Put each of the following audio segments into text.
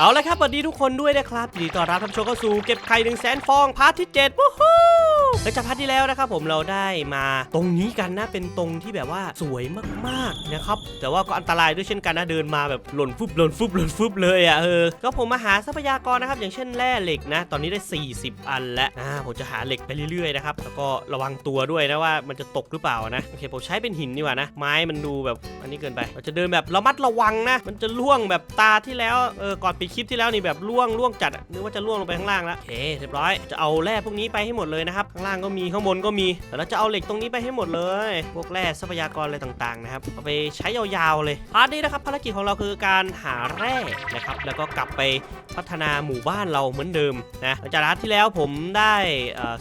เอาละครับสวัสดีทุกคนด้วยนะครับยินดีต้อนรับท่านผู้ชมเข้าสู่เก็บไข่หนึ่งแสนฟองพาร์ทที่7วู้ฮู้ หลังจากพาร์ทที่แล้วนะครับผมเราได้มาตรงนี้กันนะเป็นตรงที่แบบว่าสวยมากๆนะครับแต่ว่าก็อันตรายด้วยเช่นกันนะเดินมาแบบหล่นฟุบหล่นฟุบหล่นฟุบเลยอะเออก็ผมมาหาทรัพยากรนะครับอย่างเช่นแร่เหล็กนะ ตอนนี้ได้ 40 อันแล้วอ่าผมจะหาเหล็กไปเรื่อยๆนะครับแล้วก็ระวังตัวด้วยนะว่ามันจะตกหรือเปล่านะโอเคผมใช้เป็นหินดีกว่านะ ไม้มันดูแบบอันนี้เกินไป เราจะเดินแบบระมัดระวังนะ มันจะล่วงแบบตาที่แล้วเออก่อนปิดคลิปที่แล้วนี่แบบล่วงล่วงจัดนึกว่าจะล่วงลงไปข้างล่างแล้วโอเคเรียบร้อยจะเอาแร่พวกนี้ไปให้หมดเลยนะครับข้างล่างก็มีข้างบนก็มีแต่เราจะเอาเหล็กตรงนี้ไปให้หมดเลย พวกแร่ทรัพยากรอะไรต่างๆนะครับเอาไปใช้ยาวๆเลยพาร์ทนี้นะครับภารกิจของเราคือการหาแร่นะครับแล้วก็กลับไปพัฒนาหมู่บ้านเราเหมือนเดิมนะหลังจากนัดที่แล้วผมได้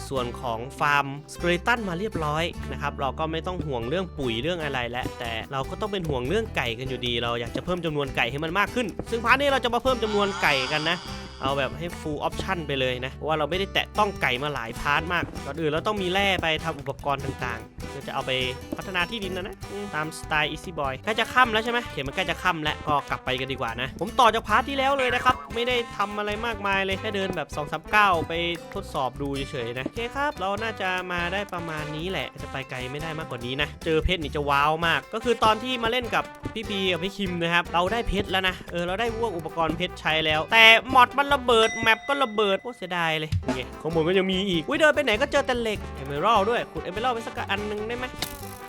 ส่วนของฟาร์มสเกเลตันมาเรียบร้อยนะครับเราก็ไม่ต้องห่วงเรื่องปุ๋ยเรื่องอะไรแล้วแต่เราก็ต้องเป็นห่วงเรื่องไก่กันอยู่ดี เราอยากจะเพิ่มจำนวนไก่ให้มันมากขึ้น ซึ่งพาร์ทนี้เราจะมาเพิ่มจำนวนไก่กันนะ เอาแบบให้ full option ไปเลยนะเพราะว่าเราไม่ได้แตะต้องไก่มาหลายพาร์ทมากก่อนอื่นเราต้องมีแร่ไปทำอุปกรณ์ต่างๆ จะเอาไปพัฒนาที่ดินนะนะตามสไตล์ easy boy ใกล้จะค่ำแล้วใช่ไหมเขียนมันใกล้จะค่ำแล้วก็กลับไปกันดีกว่านะ ผมต่อจากพาร์ทที่แล้วเลยนะครับ ไม่ได้ทำอะไรมากมายเลย แค่เดินแบบ2อสเก้าไปทดสอบดูเฉยๆนะโอเคครับ เราน่าจะมาได้ประมาณนี้แหละ จะไปไกลไม่ได้มากกว่านี้นะ เจอเพชรนี่จะว้าวมาก ก็คือตอนที่มาเล่นกับพี่บีกับพี่คิมนะครับ เราได้เพชรแล้วนะ เออ เราได้พวกอุปกรณ์เพชรใช้แล้ว แต่มอดมันระเบิด แมปก็ระเบิด โคตรเสียดายเลยนี่ข้างบนก็ยังมีอีก อุ้ยเดินไปไหนก็เจอแต่เหล็ก เอเมอรัลด้วยขุดเอเมอรัลไปสักอันนึงได้ไหม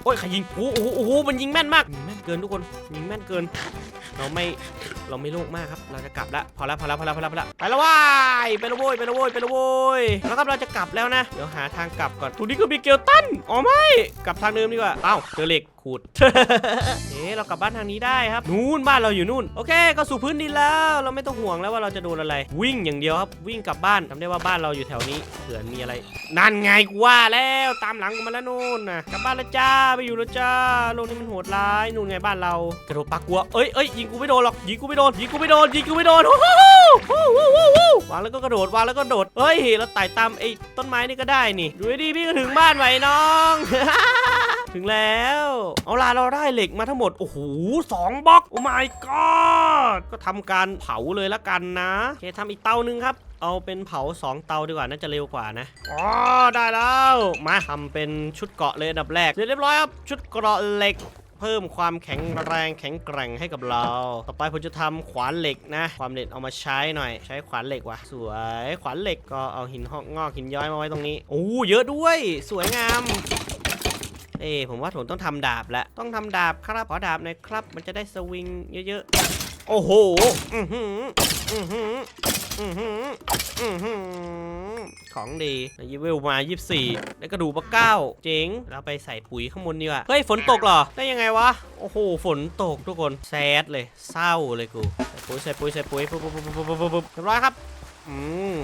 โอ้ยใครยิงโอ้โหโอ้โหมันยิงแม่นมากยิงแม่นเกินทุกคนยิงแม่นเกิน เราไม่เราไม่โลภมากครับ เราจะกลับละพอแล้วพอแล้วพอแล้วพอแล้วพอล้วไปแล้วว้ายไปแล้วโว้ยไปแล้วโว้ยไปแล้วโว้ยแล้วครับเราจะกลับแล้วนะเดี๋ยวหาทางกลับก่อนตรงนี้ก็มีเกลตันอ๋อไม่กลับทางเดิมดีกว่าเอ้าเจอเหล็กขูดเอ๊ะเรากลับบ้านทางนี้ได้ครับ นู่นบ้านเราอยู่นู่น โอเค ก็สู่พื้นดินแล้ว เราไม่ต้องห่วงแล้วว่าเราจะโดนอะไร วิ่งอย่างเดียวครับ วิ่งกลับบ้านจำได้ว่าบ้านเราอยู่แถวนี้ เผื่อมีอะไร นั่นไงกูว่าแล้วตามหลังกูมาแล้วนู่นนะกลับบ้านแล้วจ้าไปอยู่แล้วจ้าโลกนี้มันโหดร้ายนู่นไงบ้านเรากระโดดปักกัวเอ้ยเอ้ยยิงกูไม่โดนหรอกยิงกูไม่โดนยิงกูไม่โดนยิงกูไม่โดนโอ้โหโอ้โหโอ้โหวางแล้วก็กระโดดวางแล้วก็โดดเฮ้ยเราไต่ตามไอ้ต้นไม้นี่ก็ได้นี่ดูให้ดีพี่ก็ถึงบ้านไหวน้อง ถึงแล้วเอาล่ะเราได้เหล็กมาทั้งหมด โอ้โหสองบล็อก โอ้ my god ก็ทำการเผาเลยละกันนะโอเคทำอีกเตานึงครับเอาเป็นเผา 2 เตาดีกว่าน่าจะเร็วกว่านะอ๋อได้แล้ว มาทำเป็นชุดเกราะเลยอันดับแรกเสร็จเรียบร้อยครับชุดเกราะเหล็ก เพิ่มความแข็งแรงแข็งแกร่งให้กับเรา ต่อไปผมจะทำขวานเหล็กนะ ความเหล็กเอามาใช้หน่อย ใช้ขวานเหล็กว่ะสวยขวานเหล็กก็เอาหินหอกงอกหินย้อยมาไว้ตรงนี้โอ้เยอะด้วย สวยงาม เอ้ผมว่าผมต้องทำดาบแล้วต้องทำดาบครับขอดาบหน่อยครับ มันจะได้สวิงเยอะๆ โอ้โห อือหือ อือหือ อือหือ อือหือ ของดียีเวลมา 24 แล้วกระดูกปลาเก้า เจ๋ง เราไปใส่ปุ๋ยข้างบนดีกว่า เฮ้ย ฝนตกเหรอ ได้ยังไงวะ โอ้โห ฝนตกทุกคน แซดเลย เศร้าเลยกู ใส่ปุ๋ย ใส่ปุ๋ย ใส่ปุ๋ยปุ๊บปุ๊บปุ๊บปุ๊บปุ๊บปุ๊บเรียบร้อยครับ อืม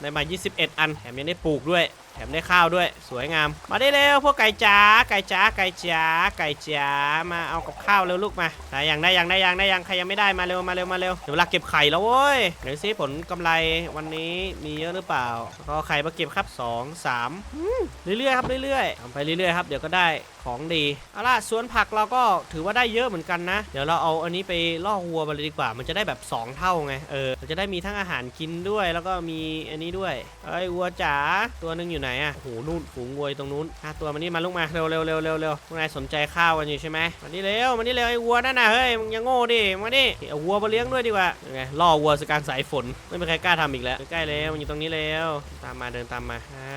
ได้มา 21 อัน แถมยังได้ปลูกด้วย แถมได้ข้าวด้วยสวยงาม มาได้เร็วพวกไก่จ๋าไก่จ๋าไก่จ๋าไก่จ๋ามาเอากับข้าวเร็วลูกมาได้ยังได้ยังได้ยังได้ยังใครยังไม่ได้มาเร็วมาเร็วมาเร็วเดี๋ยวเวลาเก็บไข่แล้วเว้ยเดี๋ยวซิผลกำไรวันนี้มีเยอะหรือเปล่าก็ไข่มาเก็บครับ 2 3อืมเรื่อยๆครับเรื่อยๆทำไปเรื่อยๆครับเดี๋ยวก็ได้ของดีเอาล่ะสวนผักเราก็ถือว่าได้เยอะเหมือนกันนะ เดี๋ยวเราเอาอันนี้ไปล่อวัวมาเลยดีกว่า มันจะได้แบบ 2 เท่าไงเออมันจะได้มีทั้งอาหารกินด้วย แล้วก็มีอันนี้ด้วยเอ้ยวัวจ๋าตัวหนึงอยู่ไหนอะโอ้โหนู่นฝูงวัวอยู่ตรงนู้นห้าตัวมานี่มาลูกมาเร็วเร็วเร็วเร็วเร็วพวกนายสนใจข้าวกันอยู่ใช่ไหมมานี่เร็วมานี่เร็วไอ้วัวนั่นน่ะเฮ้ยมึงอยังโง่ดิมาดิเอาวัวมาเลี้ยงด้วยดีกว่ายังไงล่อวัวสการสายฝนไม่มีใครกล้าทำอีกแล้วใกล้ๆแล้วมันอยู่ตรงนี้แล้วตามมาเดินตามมาอ่า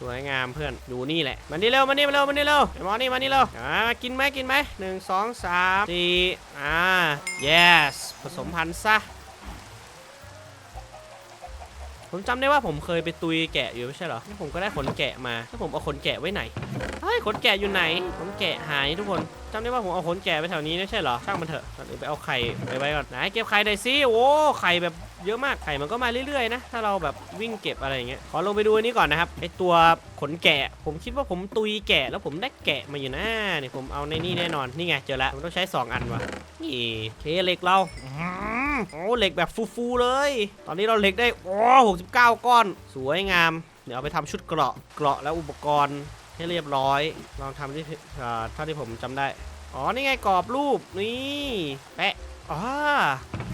สวยงามเพื่อนอยู่นี่แหละมานี่เร็วมานี่มาเร็วมานี่เร็วไอ้หมอนี่มานี่เร็วอ่ากินไหมกินไหมหนึ่งสองสามสี่อ่า yes ผสมพันธุ์ซะ ผมจำได้ว่าผมเคยไปตุยแกะอยู่ไม่ใช่เหรอ ผมก็ได้ขนแกะมา แล้วผมเอาขนแกะไว้ไหน เฮ้ยขนแกะอยู่ไหน ขนแกะหายทุกคนจำได้ว่าผมเอาขนแกะไปแถวนี้ไม่ใช่เหรอ ช่างมันเถอะก่อนอื่นไปเอาไข่ไปไว้ก่อน ไหนเก็บไข่หน่อยสิ โอ้ไข่แบบเยอะมาก ไข่มันก็มาเรื่อยๆนะ ถ้าเราแบบวิ่งเก็บอะไรอย่างเงี้ย ขอลงไปดูอันนี้ก่อนนะครับ ไอตัวขนแกะ ผมคิดว่าผมตุยแกะแล้วผมได้แกะมาอยู่นะเนี่ยผมเอาในนี่แน่นอน นี่ไงเจอแล้วผมต้องใช้สองอันวะนี่เคเหล็กเรา โอ้เหล็กแบบฟูๆเลย ตอนนี้เราเหล็กได้โอ้หกสิบเก้าก้อน สวยงาม เดี๋ยวเอาไปทำชุดเกราะเกราะและอุปกรณ์ให้เรียบร้อย ลองทำที่เอ่อเท่าที่ผมจำได้ อ๋อ นี่ไงกรอบรูป นี่แปะอ่า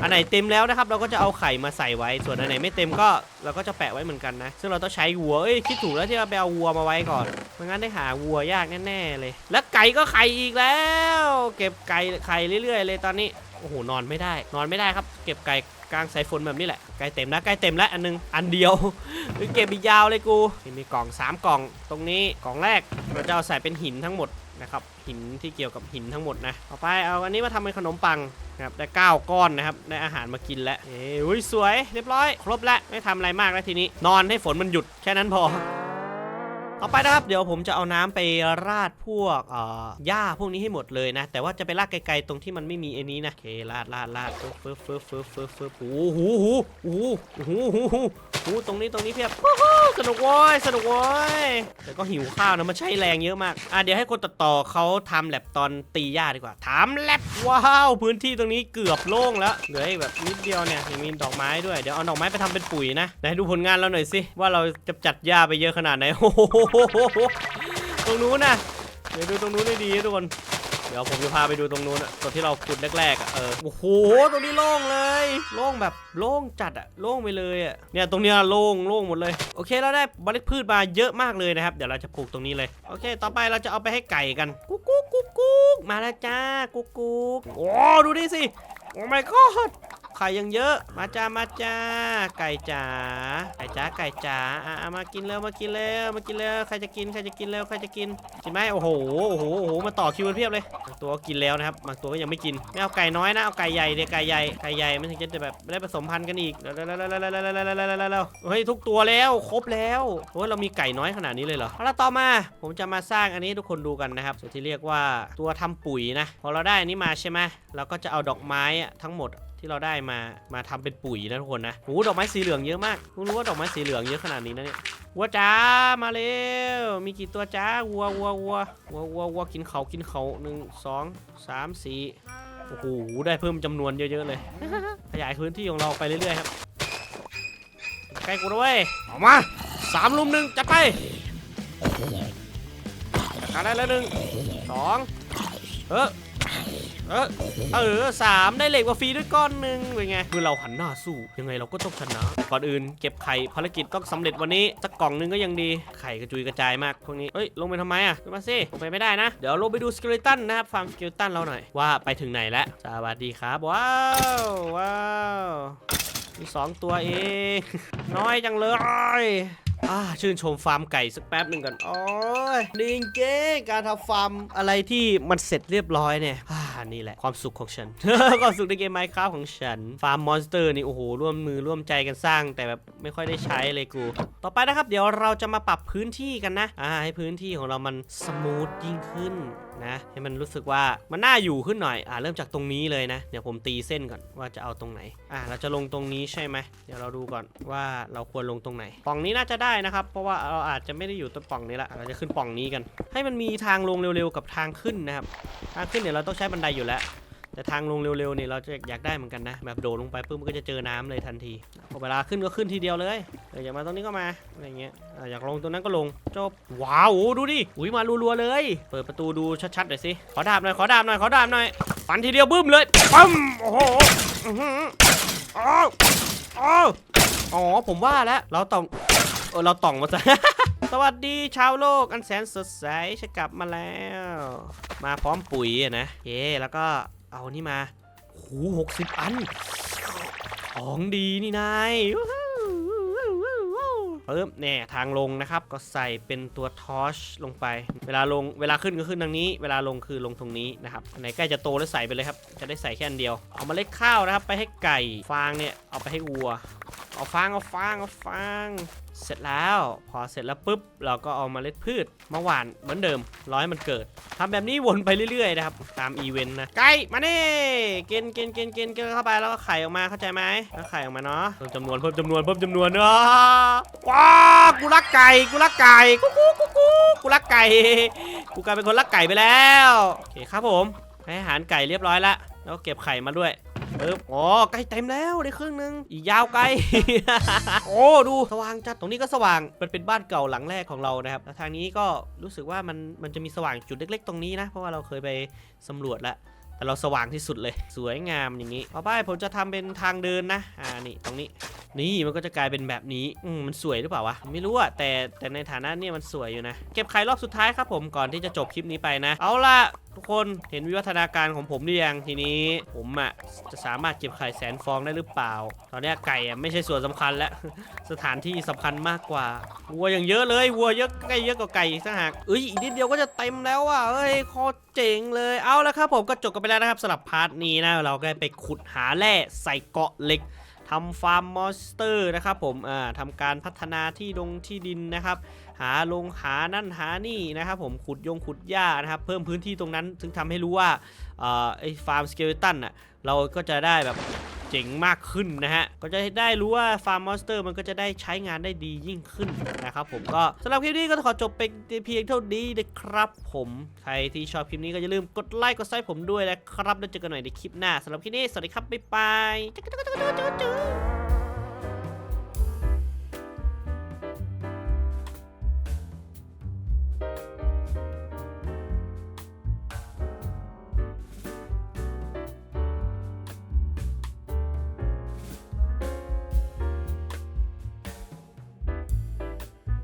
อันไหนเต็มแล้วนะครับ เราก็จะเอาไข่มาใส่ไว้ ส่วนอันไหนไม่เต็มก็เราก็จะแปะไว้เหมือนกันนะ ซึ่งเราต้องใช้วัว เอ้ยคิดถูกแล้วที่เราไปเอาวัวมาไว้ก่อน ไม่งั้นได้หาวัวยากแน่ๆเลย แล้วไก่ก็ไข่อีกแล้ว เก็บไก่ไข่เรื่อยๆ เลยตอนนี้ อ้โหนอนไม่ได้ นอนไม่ได้ครับ เก็บไก่กลางสายฝนแบบนี้แหละไก่เต็มแล้วไก่เต็มแล้วอันนึงอันเดียวเก็บอีกยาวเลยกูมีกล่อง 3 กล่อง ตรงนี้กล่องแรกเราจะเอาใส่เป็นหินทั้งหมดนะครับหินที่เกี่ยวกับหินทั้งหมดนะต่อไปเอาอันนี้มาทำเป็นขนมปังนะครับได้ 9 ก้อนนะครับได้อาหารมากินแล้วเอ้ยอุ้ยสวยเรียบร้อย ครบแล้วไม่ทำอะไรมากแล้วทีนี้ นอนให้ฝนมันหยุดแค่นั้นพอ ต่อไปนะครับ เดี๋ยวผมจะเอาน้ำไปราดพวกเอ่อหญ้าพวกนี้ให้หมดเลยนะ แต่ว่าจะไปราดไกลๆตรงที่มันไม่มีไอ้นี้นะโอเคราดราดราดเฟึบฟึบฟึบฟึบฟึบฟึบโอ้โหโอ้โหโอ้โหโอ้โหโอ้โหโอ้โหตรงนี้ตรงนี้เพียบสนุกว้ยสนุกว้ยแต่ก็หิวข้าวนะมันใช้แรงเยอะมากอะเดี๋ยวให้คนตัดต่อเขาทำแลบตอนตีหญ้าดีกว่าทำแลบว้าวพื้นที่ตรงนี้เกือบโล่งแล้วเหลืออีกแบบนิดเดียวเนี่ยยังมีดอกไม้ด้วยเดี๋ยวเอาดอกไม้ไปทำเป็นปุ๋ยนะไหนดูผลงานเราหน่อยสิว่าเราจะจัดหญ้าไปเยอะขนาดไหนโอ้โหตรงนู้นนะเดี๋ยวดูตรงนู้นให้ดีทุกคน เดี๋ยวผมจะพาไปดูตรงนู้นอะตอนที่เราขุดแรกๆอะเออโอ้โหตรงนี้โล่งเลย โล่งแบบโล่งจัดอะโล่งไปเลยอะเนี่ยตรงเนี้ยโล่งโล่งหมดเลยโอเคเราได้เมล็ดพืชมาเยอะมากเลยนะครับเดี๋ยวเราจะปลูกตรงนี้เลยโอเค ต่อไปเราจะเอาไปให้ไก่กันกุ๊กกุ๊กกุ๊กกุ๊กมาแล้วจ้ากุ๊กกุ๊กโอ้ดูดิสิโอ้ my god ไข่ยังเยอะ มาจ้ามาจ้า ไก่จ๋า ไก่จ๋า ไก่จ๋า อะมากินเร็ว มากินเร็ว มากินเร็ว ใครจะกิน ใครจะกินเร็ว ใครจะกิน กินไหมโอ้โห โอ้โห โอ้โห มาต่อคิวเพียบเลยบางตัวกินแล้วนะครับ บางตัวก็ยังไม่กิน ไม่เอาไก่น้อยนะ เอาไก่ใหญ่เดี๋ยวไก่ใหญ่ ไก่ใหญ่มันถึงจะแบบได้ผสมพันธุ์กันอีก แล้วแล้วแล้วแล้วแล้วแล้วเฮ้ยทุกตัวแล้ว ครบแล้วโอ้ยเรามีไก่น้อยขนาดนี้เลยเหรอแล้วต่อมา ผมจะมาสร้างอันนี้ทุกคนดูกันนะครับสิ่งที่เรียกว่าตัวทำปุ๋ยนะ พอเราได้อันนี้มาใช่ไหมเราก็จะเอาดอกไม้ทั้งหมดที่เราได้มามาทำเป็นปุ๋ยนะทุกคนนะโอ้โหดอกไม้สีเหลืองเยอะมากเพิ่งรู้ว่าดอกไม้สีเหลืองเยอะขนาดนี้นะเนี่ยวัวจ้ามาเร็วมีกี่ตัวจ้าวัววัววัววัววัววัวกินเขากินเขาหนึ่งสองสามสี่โอ้โหได้เพิ่มจำนวนเยอะๆเลย ขยายพื้นที่ของเราไปเรื่อยๆครับใกล้กูด้วยออกมาสามลุมหนึ่งจัดไปจัดการได้แล้วหนึ่งสองเออ เออเออสามได้เหล็กมาฟรีด้วยก้อนหนึ่งเป็นไงคือเราหันหน้าสู้ยังไงเราก็ต้องชนะก่อนอื่นเก็บไข่ภารกิจต้องสำเร็จวันนี้สักกล่องหนึงก็ยังดีไข่กระจุยกระจายมากพวกนี้เฮ้ยลงไปทำไมอะขึ้นมาสิลงไปไม่ได้นะเดี๋ยวลงไปดูสเกเลตันนะครับฟาร์มสเกเลตันเราหน่อยว่าไปถึงไหนแล้วสวัสดีครับว้าวว้าวมีสองตัวเองน้อยจังเลยอ่าชื่นชมฟาร์มไก่สักแป๊บหนึ่งก่อนโอ้ยดีจริงๆการทำฟาร์มอะไรที่มันเสร็จเรียบร้อยเนี่ย นี่แหละความสุขของฉัน ความสุขในเกมไมค์ครับของฉัน ฟาร์มมอนสเตอร์นี่โอ้โหร่วมมือร่วมใจกันสร้าง แต่แบบไม่ค่อยได้ใช้เลยกู ต่อไปนะครับ เดี๋ยวเราจะมาปรับพื้นที่กันนะอ่าให้พื้นที่ของเรามันสมูทยิ่งขึ้นนะให้มันรู้สึกว่ามันน่าอยู่ขึ้นหน่อยอ่าเริ่มจากตรงนี้เลยนะ เดี๋ยวผมตีเส้นก่อนว่าจะเอาตรงไหนอ่าเราจะลงตรงนี้ใช่ไหมเดี๋ยวเราดูก่อนว่าเราควรลงตรงไหนปล่องนี้น่าจะได้นะครับ เพราะว่าเราอาจจะไม่ได้อยู่ตรงปล่องนี้ละเราจะขึ้นปล่องนี้กัน ให้มันมีทางลงเร็วๆกับทางขึ้นนะครับทางขึ้นเนี่ยเราต้องใช้บันไดอยู่แล้ว แต่ทางลงเร็วๆนี่เราจะอยากได้เหมือนกันนะ แบบโดดลงไปปุ๊บมันก็จะเจอน้ำเลยทันทีพอเวลาขึ้นก็ขึ้นทีเดียวเลยเอออยากมาตรงนี้ก็มาอะไรเงี้ยอยากลงตรงนั้นก็ลงจบว้าวดูดิอุ้ยมารัวๆเลย เปิดประตูดูชัดๆหน่อยสิขอดาบหน่อยขอดาบหน่อยขอดาบหน่อยฟันทีเดียวบึ้มเลยปั๊มโอ้โหอื้อ้าวอ๋อผมว่าแล้วเราต้องเออเราต่องมาซะ สวัสดีชาวโลกอันแสนสดใสฉันกลับมาแล้ว มาพร้อมปุ๋ยนะเย้แล้วก็เอานี่มาหูหกสิบอัน ของดีนี่นายวู้ฮู้ปึ๊บเนี่ยทางลงนะครับก็ใส่เป็นตัวทอชลงไป เวลาลงเวลาขึ้นก็ขึ้นทางนี้ เวลาลงคือลงตรงนี้นะครับไหนใกล้จะโตแล้วใส่ไปเลยครับ จะได้ใส่แค่อันเดียว เอามาเล็ดข้าวนะครับ ไปให้ไก่ ฟางเนี่ยเอาไปให้วัว เอาฟางเอาฟางเอาฟาง เสร็จแล้วพอเสร็จแล้วปุ๊บ เราก็เอามาเล็ดพืชมาหว่านเหมือนเดิมร้อยมันเกิดทำแบบนี้วนไปเรื่อยๆนะครับ ตามอีเวนต์นะไก่มานี่กินกินกินกินกินเข้าไปแล้วก็ไข่ออกมาเข้าใจไหมแล้วไข่ออกมาเนาะเพิ่มจำนวนเพิ่มจำนวนเพิ่มจำนวนเนาะว้ากูรักไก่กูรักไก่กูกูกูกูกูรักไก่กูกลายเป็นคนรักไก่ไปแล้วโอเคครับผมให้อาหารไก่เรียบร้อยล้วแล้วเก็บไข่มาด้วย ปึ๊บอ๋อใกล้เต็มแล้วได้ครึ่งหนึงอีกยาวไกล โอ้ดูสว่างจัดตรงนี้ก็สว่างมันเป็นบ้านเก่าหลังแรกของเรานะครับแล้วทางนี้ก็รู้สึกว่ามันมันจะมีสว่างจุดเล็ก ๆ ตรงนี้นะ เพราะว่าเราเคยไปสำรวจแล้ว แต่เราสว่างที่สุดเลย สวยงามอย่างนี้ต่อไปผมจะทำเป็นทางเดินนะ อ่านี่ตรงนี้ นี่มันก็จะกลายเป็นแบบนี้อืมมันสวยหรือเปล่าวะไม่รู้อะแต่แต่ในฐานะเนี่ยมันสวยอยู่นะ เก็บไข่รอบสุดท้ายครับผมก่อนที่จะจบคลิปนี้ไปนะ เอาล่ะทุกคนเห็นวิวัฒนาการของผมหรือยังทีนี้ผมอะจะสามารถเก็บไข่แสนฟองได้หรือเปล่า ตอนนี้ไก่อะไม่ใช่ส่วนสำคัญแล้วสถานที่สำคัญมากกว่าวัวอย่างเยอะเลยวัวเยอะไก่เยอะกว่าไก่อีกต่างหากเอ้ยอีกนิดเดียวก็จะเต็มแล้วอะเอ้ยโคตร เจ๋งเลยเอาละครับผมก็จบกันไปแล้วนะครับสำหรับพาร์ทนี้นะเราก็ไปขุดหาแร่ใส่เกาะเหล็กทำฟาร์มมอนสเตอร์นะครับผมอ่าทำการพัฒนาที่ดงที่ดินนะครับ หาลงหานั่นหานี่นะครับผมขุดยงขุดหญ้านะครับ เพิ่มพื้นที่ตรงนั้น ซึ่งทำให้รู้ว่าอ่าไอ้ฟาร์มสเกลตันอะเราก็จะได้แบบ เจ๋งมากขึ้นนะฮะ ก็จะได้รู้ว่าฟาร์มมอนสเตอร์มันก็จะได้ใช้งานได้ดียิ่งขึ้นนะครับผมก็สำหรับคลิปนี้ก็ขอจบเป็นเพียงเท่านี้นะครับผมใครที่ชอบคลิปนี้ก็อย่าลืมกดไลค์กดซับผมด้วยนะครับแล้วเจอกันใหม่ในคลิปหน้าสำหรับคลิปนี้สวัสดีครับบ๊ายบาย